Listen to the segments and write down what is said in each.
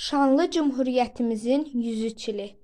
Şanlı Cümhuriyyətimizin 103 ili.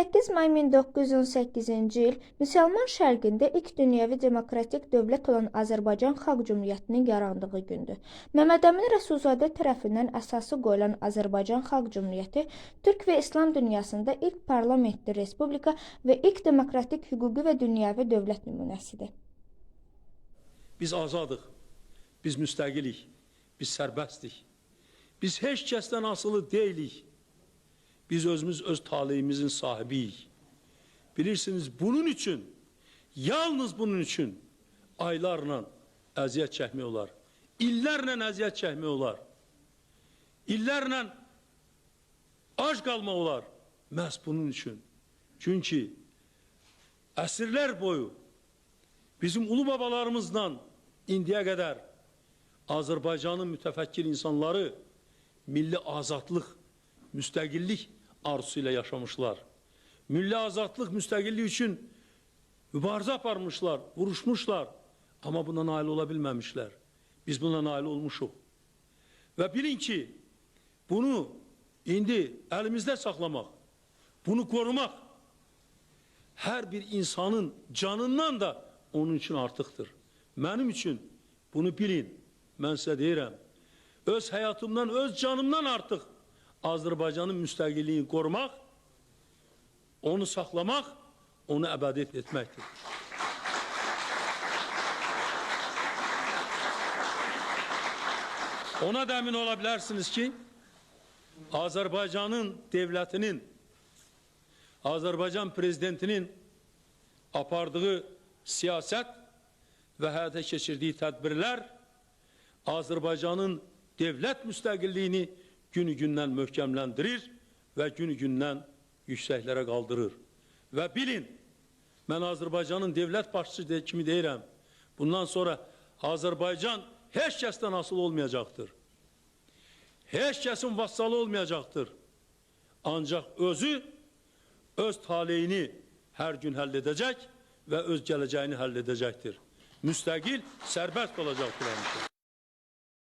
28 may 1918-ci il müsəlman şərqində ilk dünyəvi demokratik dövlət olan Azərbaycan Xalq Cümhuriyyətinin yarandığı gündür. Məmməd Əmin Rəsulzadə tərəfindən əsası qoyulan Azərbaycan Xalq Cümhuriyyəti Türk və İslam dünyasında ilk parlamentli respublika və ilk demokratik hüquqi və dünyəvi dövlət nümunəsidir. Biz azadıq, biz müstəqilik, biz sərbəstdik. Biz heç kəsdən asılı deyilik. Biz özümüz öz taleyimizin sahibiyik. Bilirsiniz bunun üçün, yalnız bunun üçün aylarla əziyyət çəkmək olar. İllərlə əziyyət çəkmək olar. İllərlə ac qalmaq olar. Məhz bunun üçün. Çünki əsrlər boyu bizim ulu babalarımızdan indiyə qədər Azərbaycanın mütəfəkkir insanları milli azadlıq, müstəqillik arzusu ilə yaşamışlar. Milli azadlıq, müstəqillik üçün mübarizə aparmışlar, vuruşmuşlar. Amma buna nail ola bilməmişlər. Biz buna nail olmuşuq. Və bilin ki, bunu indi əlimizdə saxlamaq, bunu qorumaq hər bir insanın canından da onun üçün artıqdır. Mənim üçün bunu bilin. Mən sizə deyirəm. Öz həyatımdan, öz canımdan artıq Azerbaycan'ın müstakilliğini korumak, onu saklamak, onu ebadet etmektir. Ona da emin olabilirsiniz ki Azerbaycan'ın devletinin Azerbaycan prezidentinin apardığı siyaset ve hayata geçirdiği tedbirler Azerbaycan'ın devlet müstakilliğini müstəqilliyini günü-gündən möhkəmləndirir və günü-gündən yüksəklərə qaldırır. Və bilin, mən Azərbaycanın devlət başçısı kimi deyirəm, bundan sonra Azərbaycan heç kəsdən asılı olmayacaqdır. Heç kəsin vassalı olmayacaqdır. Ancaq özü öz taleyini hər gün həll edəcək və öz gələcəyini həll edəcəkdir. Müstəqil, sərbəst olacaqdır həmişə.